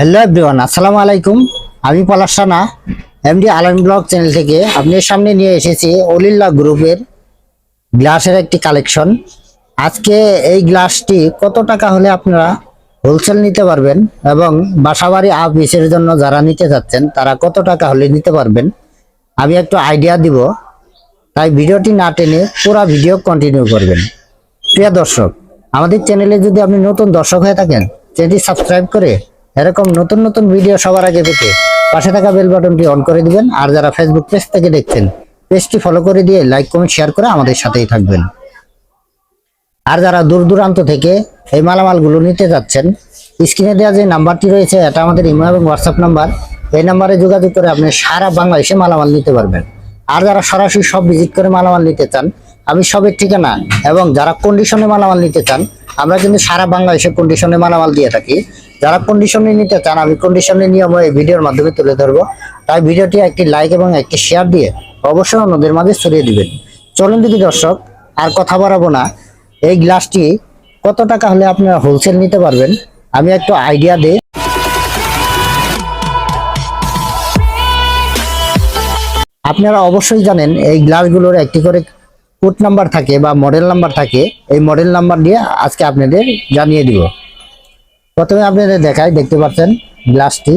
Hello everyone আসসালামু আলাইকুম। আমি Palash Rana MD Alam blog channel থেকে। আপনার সামনে নিয়ে এসেছি অলিল্লা গ্রুপের গ্লাসের একটি কালেকশন আজকে এই গ্লাসটি কত টাকা হলে আপনারা হোলসেল নিতে পারবেন এবং বাসাবাড়ি আপিসের জন্য যারা নিতে যাচ্ছেন, তারা কত টাকা হলে নিতে পারবেন? আমি একটু আইডিয়া দিব। তাই ভিডিওটি না টেনে পুরো ভিডিও কন্টিনিউ করবেন। প্রিয় দর্শক, আমাদের চ্যানেলে যদি আপনি নতুন দর্শক হয়ে থাকেন চ্যানেলটি সাবস্ক্রাইব করে এরকম নতুন নতুন ভিডিও সবার আগে পেতে পাশে থাকা বেল বাটনটি অন করে দিবেন। আর যারা ফেসবুক পেজ থেকে দেখছেন পেজটি ফলো করে দিয়ে লাইক কমেন্ট শেয়ার করে আমাদের সাথেই থাকবেন। আর যারা দূর দূরান্ত থেকে এই মালামালগুলো নিতে যাচ্ছেন স্ক্রিনে দেওয়া যে নাম্বারটি রয়েছে, এটা আমাদের ইমো এবং হোয়াটসঅ্যাপ নাম্বার এই নাম্বারে যোগাযোগ করে আপনি সারা বাংলাদেশে মালামাল নিতে পারবেন। আর যারা সরাসরি সব ভিজিট করে মালামাল নিতে চান, আমি সবের ঠিকানা এবং যারা কন্ডিশনে মালামাল নিতে চান, আমরা কিন্তু সারা বাংলাদেশে কন্ডিশনে মালামাল দিয়ে থাকি। যারা কন্ডিশনে নিতে চান, আমি কন্ডিশনে নিয়ম এই ভিডিওর মাধ্যমে তুলে ধরবো। তাই ভিডিওটি একটি লাইক এবং একটি শেয়ার দিয়ে অবশ্যই অন্যদের মাঝে ছড়িয়ে দিবেন। চলুন দিদি দর্শক, আর কথা বাড়াবো না। এই গ্লাসটি কত টাকা হলে আপনারা হোলসেল নিতে পারবেন? আমি একটু আইডিয়া দিই। আপনারা অবশ্যই জানেন, এই গ্লাসগুলোর একটি করে কোড নাম্বার থাকে বা মডেল নাম্বার থাকে। এই মডেল নাম্বার দিয়ে আজকে আপনাদের জানিয়ে দিব। প্রথমে আপনাদের দেখাই, দেখতে পাচ্ছেন গ্লাসটি।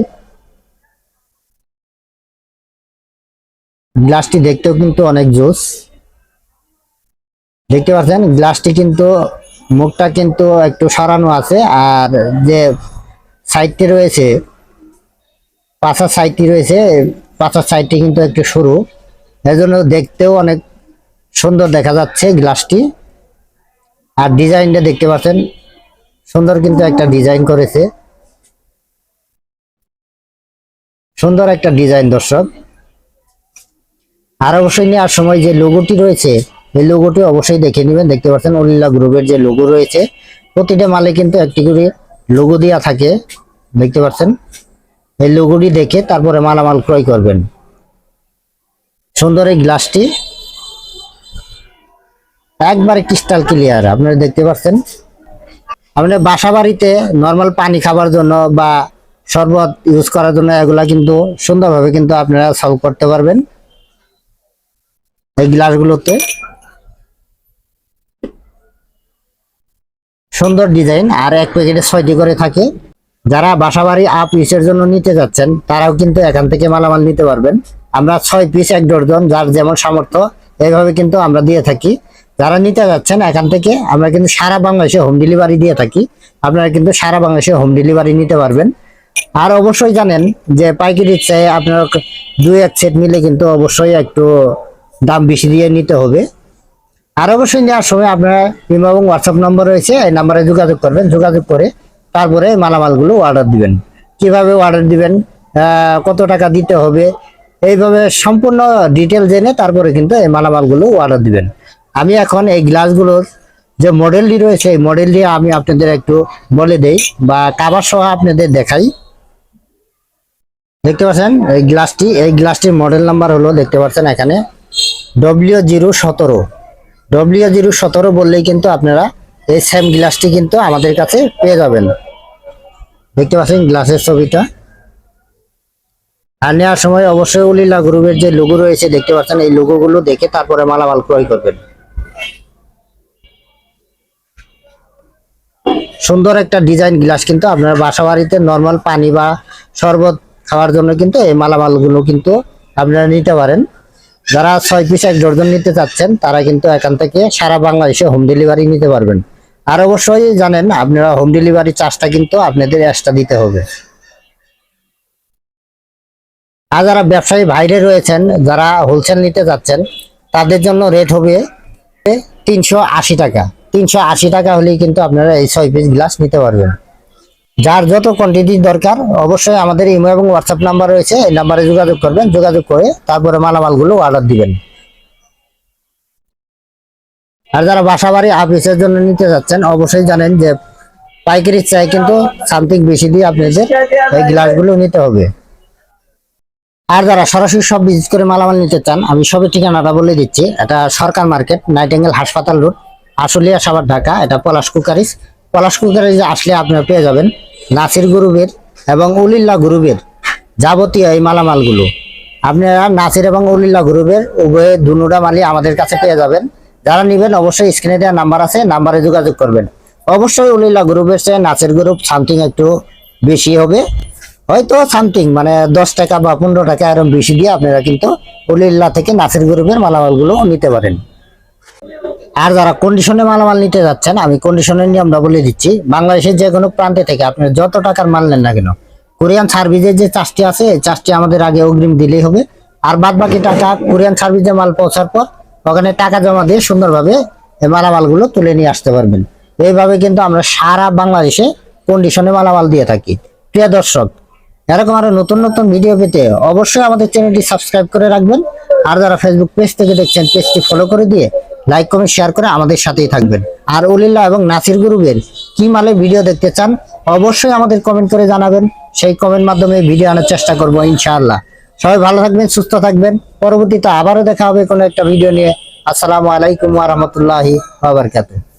গ্লাসটি দেখতেও কিন্তু অনেক জোস। দেখতে পাচ্ছেন, গ্লাসটি কিন্তু, মুখটা কিন্তু একটু সরানো আছে, আর যে সাইডটি রয়েছে পাঁচার সাইডটি রয়েছে পাঁচার সাইডটি কিন্তু একটু সরু। এজন্য দেখতেও অনেক সুন্দর দেখা যাচ্ছে গ্লাসটি। আর ডিজাইনটা দেখতে পাচ্ছেন সুন্দর কিন্তু একটা ডিজাইন করেছে। সুন্দর একটা ডিজাইন, দর্শক। আর অবশ্যই নেওয়ার সময় যে লোগোটি রয়েছে, এই লোগোটি অবশ্যই দেখে নেবেন। দেখতে পাচ্ছেন অলিল্লা গ্রুপের যে লোগো রয়েছে, প্রতিটা মালে কিন্তু একটি করে লোগো দেওয়া থাকে। দেখতে পাচ্ছেন? এই লোগোটি দেখে তারপরে মালামাল ক্রয় করবেন। সুন্দর এই গ্লাসটি। একবারে ক্রিস্টাল ক্লিয়ার, আপনারা দেখতে পাচ্ছেন? আপনার বাসা বাড়িতে নর্মাল পানি খাবার জন্য বা শরবত ইউজ করার জন্য এগুলা কিন্তু সুন্দরভাবে কিন্তু আপনারা সলভ করতে পারবেন। এই গ্লাসগুলোতে। সুন্দর ডিজাইন আর এক প্যাকেটে ছয়টি করে থাকে। যারা বাসাবাড়ি আপ পিসের জন্য নিতে যাচ্ছেন, তারাও কিন্তু এখান থেকে মালামাল নিতে পারবেন। আমরা ছয় পিস এক ডর্জন যার যেমন সামর্থ্য এইভাবে কিন্তু আমরা দিয়ে থাকি। যারা নিতে যাচ্ছেন এখান থেকে, আমরা কিন্তু সারা বাংলাদেশে হোম ডেলিভারি দিয়ে থাকি। আপনারা কিন্তু সারা বাংলাদেশে হোম ডেলিভারি নিতে পারবেন। আর অবশ্যই জানেন যে পাইকারি চাই আপনারা দুই, এক সেট মিলে কিন্তু অবশ্যই একটু দাম বেশি দিয়ে নিতে হবে। আর অবশ্যই নেওয়ার সময় আপনারা ইমো এবং হোয়াটসঅ্যাপ নম্বর রয়েছে, এই নাম্বারে যোগাযোগ করবেন, যোগাযোগ করে তারপরে মালামালগুলো অর্ডার দিবেন। কীভাবে অর্ডার দিবেন কত টাকা দিতে হবে, এইভাবে সম্পূর্ণ ডিটেল জেনে তারপরে কিন্তু এই মালামালগুলো অর্ডার দিবেন। আমি এখন এই গ্লাসগুলোর যে মডেলটি রয়েছে, এই মডেলটি আমি আপনাদের একটু বলে দেই বা কাবার সহ আপনাদের দেখাই। দেখতে পাচ্ছেন? এই গ্লাসটি, এই গ্লাসটির মডেল নাম্বার হলো দেখতে পাচ্ছেন এখানে ডব্লিউ জিরো সতেরো। ডব্লিউ জিরো সতেরো বললেই কিন্তু আপনারা এই সেম গ্লাসটি কিন্তু আমাদের কাছে পেয়ে যাবেন। দেখতে পাচ্ছেন গ্লাসের ছবিটা? আর নেওয়ার সময় অবশ্যই উলিলা গ্রুপের যে লোগো রয়েছে, দেখতে পাচ্ছেন এই লোগোগুলো দেখে তারপরে মালামাল ক্রয় করবেন। সুন্দর একটা ডিজাইন গ্লাস কিন্তু আপনার বাসা বাড়িতে নর্মাল পানি বা শরবত খাওয়ার জন্য কিন্তু এই মালামালগুলো কিন্তু আপনারা নিতে পারেন। যারা ছয় পিস এক ডর্জন নিতে চাচ্ছেন, তারা কিন্তু এখান থেকে সারা বাংলাদেশে হোম ডেলিভারি নিতে পারবেন। আর অবশ্যই জানেন, আপনারা হোম ডেলিভারি চার্জটা কিন্তু আপনাদের এক্সট্রা দিতে হবে। আর যারা ব্যবসায়ী বাইরে রয়েছেন, যারা হোলসেল নিতে যাচ্ছেন তাদের জন্য রেট হবে তিনশো আশি টাকা। তিনশো আশি টাকা হলেই কিন্তু আপনারা এই ছয় পিস গ্লাস নিতে পারবেন। যার যত কোয়ান্টিটি দরকার, অবশ্যই আমাদের ইমো এবং হোয়াটসঅ্যাপ নাম্বার রয়েছে, এই নাম্বারে যোগাযোগ করবেন, যোগাযোগ করে তারপরে মালামালগুলো অর্ডার দিবেন। আর যারা বাসা বাড়ি অফিসের জন্য নিতে যাচ্ছেন, অবশ্যই জানেন যে পাইকারি চাই কিন্তু সামথিং বেশি দিয়ে আপনাদের এই গ্লাসগুলো নিতে হবে। আর যারা সরাসরি সব বিজনেস করে মালামাল নিতে চান, আমি সবের ঠিকানাটা বলে দিচ্ছি। এটা সরকার মার্কেট নাইটেঙ্গেল হাসপাতাল রোড আশুলিয়া সাভার ঢাকা, এটা পলাশ কুকারিস। পলাশ কুকারিস আসলে আপনারা পেয়ে যাবেন নাসির গ্রুপের এবং উলিল্লা গ্রুপের যাবতীয় এই মালামালগুলো। আপনারা নাসির এবং উলিল্লা গ্রুপের উভয়ে দুটা মালই আমাদের কাছে পেয়ে যাবেন। যারা নেবেন অবশ্যই স্ক্রিনে দেওয়া নাম্বার আছে, নাম্বারে যোগাযোগ করবেন। অবশ্যই উলিল্লা গ্রুপের চেয়ে নাসির গ্রুপ সামথিং একটু বেশি হবে। হয়তো সামথিং মানে দশ টাকা বা পনেরো টাকা এরকম বেশি দিয়ে আপনারা কিন্তু উলিল্লা থেকে নাসির গ্রুপের মালামালগুলো নিতে পারেন। আর যারা কন্ডিশনে মালামাল নিতে যাচ্ছেন, আমি কন্ডিশনের নিয়মটা বলে দিচ্ছি। বাংলাদেশের যে কোনো প্রান্তে থেকে আপনি যত টাকার মাল নেন না কেন কোরিয়ান সার্ভিসের যে চার্জটি আছে, এই চার্জটি আমাদের আগে অগ্রিম দিলেই হবে। আর বাদ বাকি টাকা কোরিয়ান সার্ভিসে মাল পৌঁছার পর, ওখানে টাকা জমা দিয়ে সুন্দরভাবে এই মালামালগুলো তুলে নিয়ে আসতে পারবেন। এইভাবে কিন্তু আমরা সারা বাংলাদেশে কন্ডিশনে মালামাল দিয়ে থাকি। প্রিয় দর্শক, এরকম আরও নতুন নতুন ভিডিও পেতে অবশ্যই আমাদের চ্যানেলটি সাবস্ক্রাইব করে রাখবেন। আর যারা ফেসবুক পেজ থেকে দেখছেন পেজটি ফলো করে দিয়ে লাইক কমেন্ট শেয়ার করে আমাদের সাথেই থাকবেন। আর উলিল্লা এবং নাসির গ্রুপের কি মালে ভিডিও দেখতে চান, অবশ্যই আমাদের কমেন্ট করে জানাবেন। সেই কমেন্ট মাধ্যমে ভিডিও আনার চেষ্টা করব, ইনশাআল্লাহ। সবাই ভালো থাকবেন, সুস্থ থাকবেন। পরবর্তীতে আবারও দেখা হবে কোনো একটা ভিডিও নিয়ে। আসসালামু আলাইকুম ওয়া বারাকাতুহু।